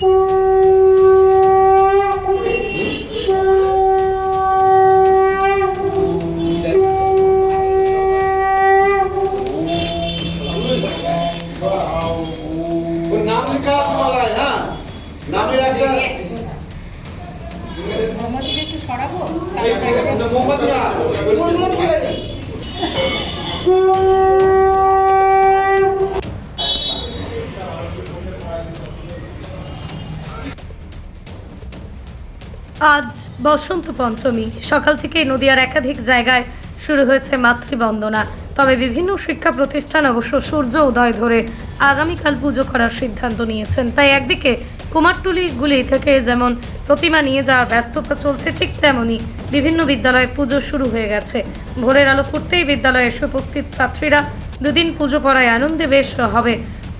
হ্যাঁ এই, এই, মোমবাতি না আজ বসন্ত পঞ্চমী। সকাল থেকে নদিয়ার একাধিক জায়গায় শুরু হয়েছে মাতৃবন্দনা। তবে বিভিন্ন শিক্ষা প্রতিষ্ঠান অবশ্য সূর্য উদয় ধরে আগামীকাল পুজো করার সিদ্ধান্ত নিয়েছেন। তাই একদিকে কুমারটুলিগুলি থেকে যেমন প্রতিমা নিয়ে যাওয়ার ব্যস্ততা চলছে, ঠিক তেমনই বিভিন্ন বিদ্যালয়ে পুজো শুরু হয়ে গেছে। ভোরের আলো ফুটতেই বিদ্যালয়ে এসে উপস্থিত ছাত্রীরা দুদিন পুজো পড়ায় আনন্দে বেশ হবে,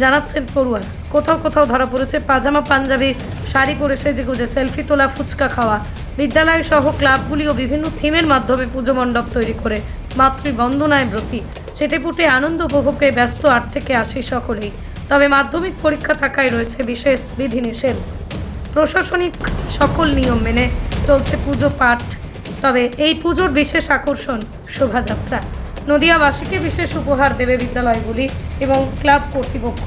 জানাচ্ছেন পড়ুয়া কোথাও কোথাও ধরা পড়েছে পাজামা পাঞ্জাবি, শাড়ি পরে সেজে গুজে, সেলফি তোলা, ফুচকা খাওয়া। বিদ্যালয় সহ ক্লাবগুলিও বিভিন্ন থিমের মাধ্যমে পুজো মণ্ডপ তৈরি করে মাতৃবন্দনায় ব্রতী। চেটেপুটে আনন্দ উপভোগে ব্যস্ত আট থেকে আসি সকলেই। তবে মাধ্যমিক পরীক্ষা থাকায় রয়েছে বিশেষ বিধিনিষেধ। প্রশাসনিক সকল নিয়ম মেনে চলছে পুজো পাঠ। তবে এই পুজোর বিশেষ আকর্ষণ শোভাযাত্রা। নদিয়াবাসীকে বিশেষ উপহার দেবে বিদ্যালয়গুলি এবং ক্লাব কর্তৃপক্ষ।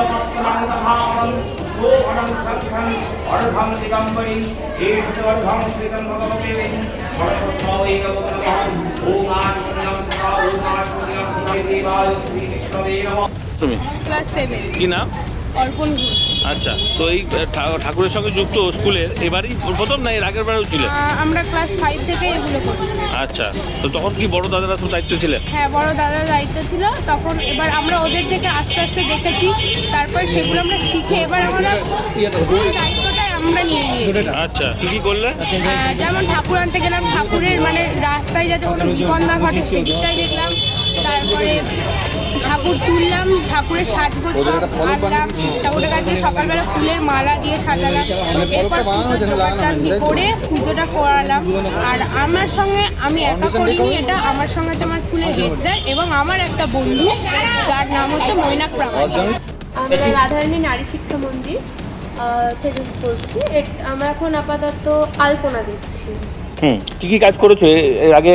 তথামং শোভনং সঙ্খং অর্ধং দিগম্বরিং এষর্ধং শ্রীতং ভগবতে সরস্বত্যায় নমো ওম আচমনিয়ং সদা ওম দেবায় শ্রী নমঃ ক্লাস কি নাম? অর্পণ ঘোষ। আচ্ছা তো এই ঠাকুরের সঙ্গে যুক্ত স্কুলের এবারই প্রথম না এর আগের বারেও ছিলে? আমরা ক্লাস ফাইভ থেকে এগুলো করছি। আচ্ছা তো তখন কি বড় দাদারা তো দায়িত্ব ছিলেন হ্যাঁ বড় দাদার দায়িত্ব ছিল। তখন এবার আমরা ওদের থেকে আস্তে আস্তে দেখেছি। তারপর সেগুলো আমরা শিখে এবার আমরা ফুল দায়িত্বটাই আমরা নিয়ে নিয়েছি। আচ্ছা কি কি করলে? যেমন ঠাকুর আনতে গেলাম ঠাকুরের মানে রাস্তায় যাতে কোনো বিপদ না ঘটে সেদিকটাই দেখলাম। তারপরে ঠাকুর তুললাম ঠাকুরের সাজগোজ সব আনলাম ঠাকুরের কাছে সকালবেলা ফুলের মালা দিয়ে সাজালাম। এরপর পুজোর জোগাড়জান্তি করে পুজোটা করালাম। আর আমার সঙ্গে আমি একা করিনি এটা আমার সঙ্গে আছে আমার স্কুলের হেড স্যার এবং আমার একটা বন্ধু যার নাম হচ্ছে মৈনাক প্রামাণিক। আমরা রাধারানী নারী শিক্ষা মন্দির থেকে বলছি। আমরা এখন আপাতত আলপনা দিচ্ছি। হুম। কি কি কাজ করেছ? এর আগে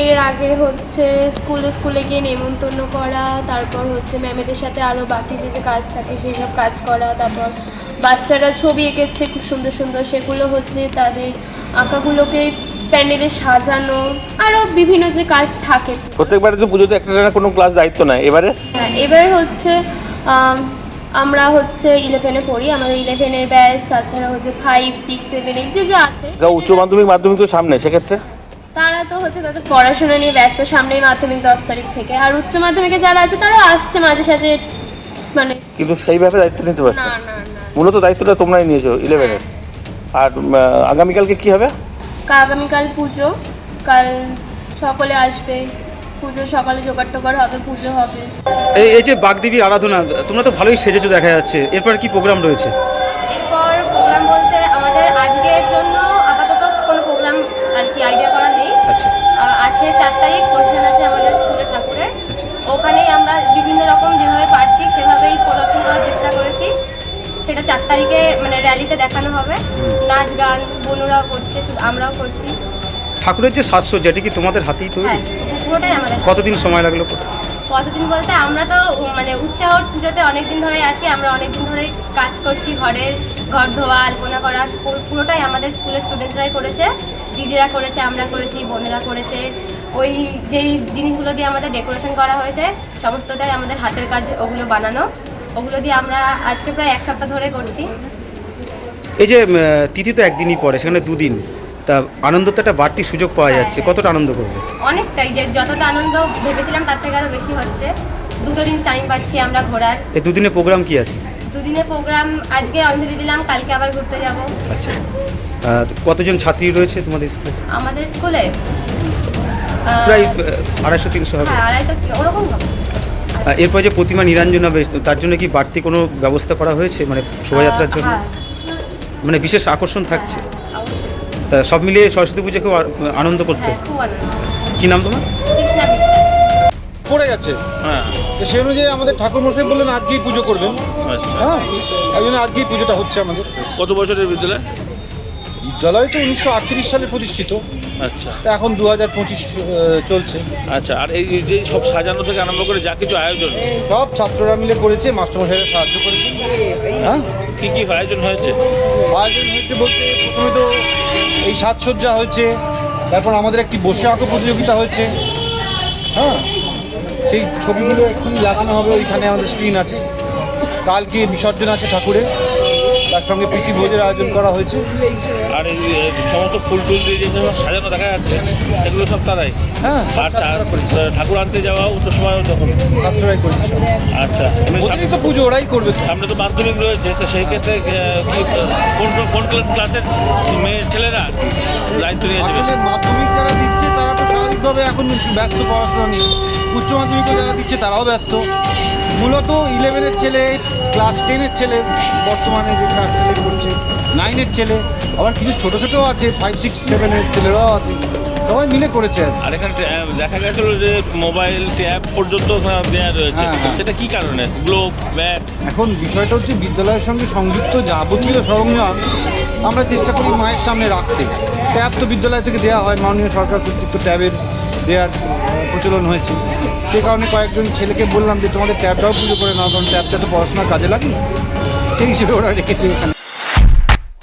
এর আগে হচ্ছে স্কুলে স্কুলে গিয়ে নেমন্তন্ন করা তারপর হচ্ছে ম্যামেদের সাথে আরও বাকি যে যে কাজ থাকে সেই সব কাজ করা তারপর বাচ্চারা ছবি এঁকেছে খুব সুন্দর সুন্দর সেগুলো হচ্ছে তাদের আঁকাগুলোকে প্যান্ডেলে সাজানো আরও বিভিন্ন যে কাজ থাকে। প্রত্যেকবারে তো পুজোতে একটা না কোনো ক্লাস দায়িত্ব নাই এবারে? হ্যাঁ এবার হচ্ছে আমরা হচ্ছে ইলেভেনে পড়ি আমাদের ইলেভেনের ব্যাচ তাছাড়া হচ্ছে ফাইভ সিক্স সেভেন এইট যে যে আছে। উচ্চ মাধ্যমিক মাধ্যমিক তো সামনে সেক্ষেত্রে? তারা তো হচ্ছে তাদের পড়াশোনা নিয়ে ব্যস্ত সামনেই মাধ্যমিক দশ তারিখ থেকে। আর উচ্চ মাধ্যমিকে যারা আছে তারা আসছে মাঝে সাঝে মানে কিন্তু সেইভাবে দায়িত্ব নিতে পারছে না। না না মূলত দায়িত্বটা তোমরাই নিয়েছো ইলেভেনের আর উম, আগামীকালকে কি হবে? কা- আগামীকাল পুজো। কাল সকলে আসবে। পুজো সকালে জোগাড় টোগাড় হবে পুজো হবে। এই এই যে বাগদেবীর আরাধনা তোমরা তো ভালোই সেজেছো দেখা যাচ্ছে। এরপর কি প্রোগ্রাম রয়েছে? এরপর প্রোগ্রাম বলতে আমাদের আজকের জন্য আপাতত কোনো প্রোগ্রাম আর কি আইডিয়া করা নেই আচ্ছা আহ, আছে চার তারিখ অনুষ্ঠান আছে আমাদের স্কুলের ঠাকুরের। আচ্ছা। ওখানেই আমরা বিভিন্ন রকম যেভাবে পারছি সেভাবেই প্রদর্শন করার চেষ্টা করেছি। সেটা চার তারিখে মানে র্যালিতে দেখানো হবে। নাচ গান বোনরাও করছে শুধু আমরাও করছি। ঠাকুরের যে সাজসজ্জা এটা কি তোমাদের হাতেই তৈরি? হ্যাঁ পুরোটাই আমাদের কতদিন সময় লাগল কতদিন বলতে আমরা তো মানে উৎসাহ পুজোতে অনেক দিন ধরে আছি আমরা অনেক দিন ধরে কাজ করছি ঘরের ঘর ধোয়া আলপনা করা পুরোটাই আমাদের স্কুলের স্টুডেন্টরাই করেছে। দিদিরা করেছে আমরা করেছি বোনেরা করেছে। ওই যেই জিনিসগুলো দিয়ে আমাদের ডেকোরেশন করা হয়েছে সমস্তটাই আমাদের হাতের কাজ ওগুলো বানানো। ওগুলো দিয়ে আমরা আজকে প্রায় এক সপ্তাহ ধরে করছি। এই যে তিথি তো একদিনই পরে সেখানে দুদিন। তা আনন্দ তো একটা বাড়তি সুযোগ পাওয়া যাচ্ছে কতটা আনন্দ করবে? অনেকটাই যে যতটা আনন্দ ভেবেছিলাম তার থেকে আরও বেশি হচ্ছে। দুটো দিন টাইম পাচ্ছি আমরা ঘোরার। এই দুদিনের প্রোগ্রাম কি আছে? দুদিনের প্রোগ্রাম আজকে অঞ্জলি দিলাম কালকে আবার ঘুরতে যাব। আচ্ছা। কতজন ছাত্রী রয়েছে তোমাদের স্কুলে? আমাদের স্কুলে প্রায় আড়াইশো তিনশো হবে। হ্যাঁ ওরকম আহ, এরপর যে প্রতিমা নিরঞ্জন হবে তার জন্য কি বাড়তি কোনো ব্যবস্থা করা হয়েছে? মানে শোভাযাত্রার জন্য? হ্যাঁ, মানে বিশেষ আকর্ষণ থাকছে? হ্যাঁ, তা সব মিলিয়ে সরস্বতী পুজো খুব আনন্দ করতে? কি নাম তোমার? পড়ে গেছে। হ্যাঁ। তো সেই অনুযায়ী আমাদের ঠাকুর মশাই বললেন আজকেই পুজো করবেন আচ্ছা। হ্যাঁ এই জন্য আজকেই পুজোটা হচ্ছে আমাদের। কত বছরের বিদ্যালয়? বিদ্যালয় তো উনিশশো আটত্রিশ সালে প্রতিষ্ঠিত। আচ্ছা। তা এখন দু হাজার পঁচিশ চলছে। আচ্ছা আর এই যে সব সাজানো থেকে আরম্ভ করে যা কিছু আয়োজন? সব ছাত্ররা মিলে করেছে মাস্টারমশাইরা সাহায্য করেছে। হ্যাঁ। কি কি আয়োজন হয়েছে? আয়োজন হয়েছে বলতে প্রথমে তো এই সাজসজ্জা হয়েছে তারপর আমাদের একটি বসে আঁকো প্রতিযোগিতা হয়েছে। হ্যাঁ। সেই ছবিগুলো এক্ষুনি লাগানো হবে ওইখানে আমাদের স্ক্রিন আছে। কালকে বিসর্জন আছে ঠাকুরের তার সঙ্গে প্রীতি ভোজের আয়োজন করা হয়েছে। আর এই সমস্ত ফুল টুল দিয়ে যে সাজানো দেখা যাচ্ছে সেগুলো সব তারাই। হ্যাঁ আর ঠাকুর আনতে যাওয়া উত্তর সময় তখন ছাত্ররাই করেছে। আচ্ছা সামনে- তো পুজো ওরাই করবে সামনে তো মাধ্যমিক রয়েছে তো সেই ক্ষেত্রে কোন কোন ক্লাসের মেয়ে ছেলেরা দায়িত্ব নিয়ে যাবে? মাধ্যমিক যারা দিচ্ছে তারা তো স্বাভাবিকভাবে এখন ব্যস্ত পড়াশোনা নিয়ে। উচ্চ মাধ্যমিকও যারা দিচ্ছে তারাও ব্যস্ত। মূলত ইলেভেনের ছেলে ক্লাস টেনের ছেলে, বর্তমানে যে ক্লাস টেনে করছে নাইনের ছেলে। আবার কিছু ছোটো ছোটো আছে ফাইভ সিক্স সেভেনের ছেলেরাও আছে। সবাই মিলে করেছে। আর এখানে দেখা গেছিল যে মোবাইল ট্যাব পর্যন্ত দেওয়া রয়েছে। হ্যাঁ, হ্যাঁ। সেটা কি কারণে? Glove bat? এখন বিষয়টা হচ্ছে বিদ্যালয়ের সঙ্গে সংযুক্ত যাবতীয় সরঞ্জাম আমরা চেষ্টা করি মায়ের সামনে রাখতে। ট্যাব তো বিদ্যালয় থেকে দেওয়া হয় মাননীয় সরকার কর্তৃক তো ট্যাবের দেওয়ার প্রচলন হয়েছে। সে কারণে কয়েকজন ছেলেকে বললাম যে তোমাদের ট্যাবটাও পুজো করে নাও কারণ ট্যাবটা তো পড়াশোনার কাজে লাগে। সেই হিসেবে ওরা রেখেছে এখানে।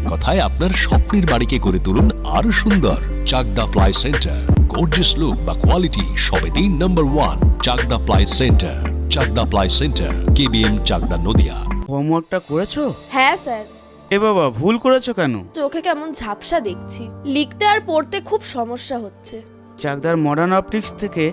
এক কথায় আপনার স্বপ্নের বাড়িকে করে তুলুন আরও সুন্দর। Chakdah ply centre. Gorgeous look বা কোয়ালিটি সবে তিন number one Chakdah ply centre. Chakdah ply centre. KBM Chakdah Nadia. হোমওয়ার্কটা করেছ? হ্যাঁ স্যার। এ বাবা ভুল করেছ কেন? চোখে কেমন ঝাপসা দেখছি। লিখতে আর পড়তে খুব সমস্যা হচ্ছে। চাকদার মডার্ন অপটিক্স থেকে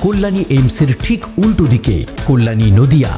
কল্যাণী এইমসের ঠিক উল্টো দিকে কল্যাণী নদিয়া।